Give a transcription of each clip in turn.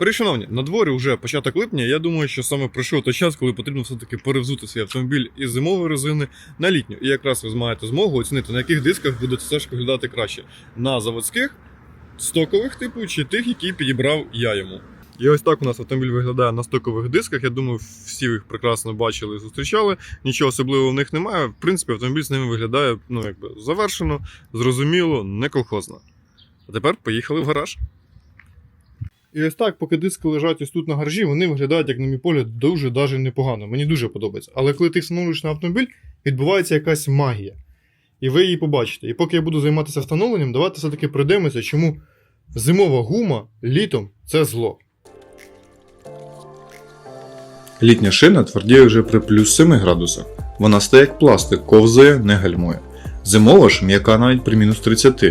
Привіт, шановні, на дворі вже початок липня. Я думаю, що саме пройшов той час, коли потрібно все-таки перевзути свій автомобіль із зимової резини на літню. І якраз ви маєте змогу оцінити, на яких дисках буде все ж виглядати краще. На заводських, стокових типу, чи тих, які підібрав я йому. І ось так у нас автомобіль виглядає на стокових дисках. Я думаю, всі їх прекрасно бачили і зустрічали. Нічого особливого в них немає. В принципі, автомобіль з ними виглядає ну, якби завершено, зрозуміло, не колхозно. А тепер поїхали в гараж. І ось так, поки диски лежать ось тут на гаражі, вони виглядають, як на мій погляд, дуже даже непогано. Мені дуже подобається. Але коли ти встановлюєш на автомобіль, відбувається якась магія. І ви її побачите. І поки я буду займатися встановленням, давайте все-таки пройдемося, чому зимова гума літом це зло. Літня шина твердіє вже при плюс 7 градусах. Вона стає як пластик, ковзає, не гальмує. Зимова ж м'яка навіть при мінус 30.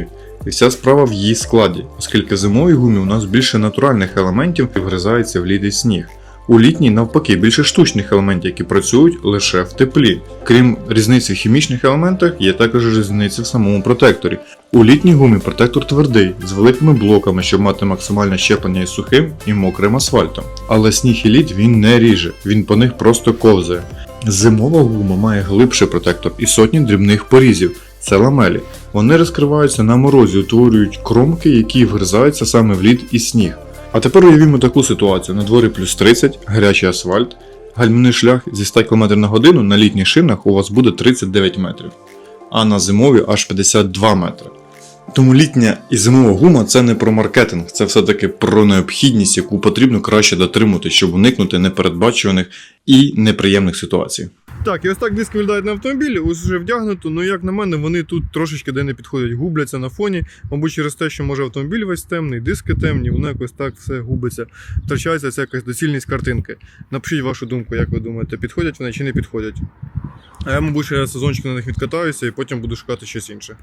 І вся справа в її складі, оскільки зимовій гумі у нас більше натуральних елементів і вгризається в лід і сніг. У літній, навпаки, більше штучних елементів, які працюють лише в теплі. Крім різниці в хімічних елементах, є також різниця в самому протекторі. У літній гумі протектор твердий, з великими блоками, щоб мати максимальне щеплення із сухим і мокрим асфальтом. Але сніг і лід він не ріже, він по них просто ковзає. Зимова гума має глибший протектор і сотні дрібних порізів. Це ламелі. Вони розкриваються на морозі, утворюють кромки, які вгризаються саме в лід і сніг. А тепер уявімо таку ситуацію: на дворі плюс 30, гарячий асфальт, гальмівний шлях зі 100 км на годину на літніх шинах у вас буде 39 метрів, а на зимові аж 52 метри. Тому літня і зимова гума це не про маркетинг, це все-таки про необхідність, яку потрібно краще дотримати, щоб уникнути непередбачуваних і неприємних ситуацій. Так, і ось так диски виглядають на автомобілі, ось вже вдягнуто. Ну як на мене, вони тут трошечки де не підходять, губляться на фоні. Мабуть, через те, що може автомобіль весь темний, диски темні, воно якось так все губиться. Втрачається ця якась доцільність картинки. Напишіть вашу думку, як ви думаєте, підходять вони чи не підходять. А я, мабуть, ще сезончик на них відкатаюся і потім буду шукати щось інше.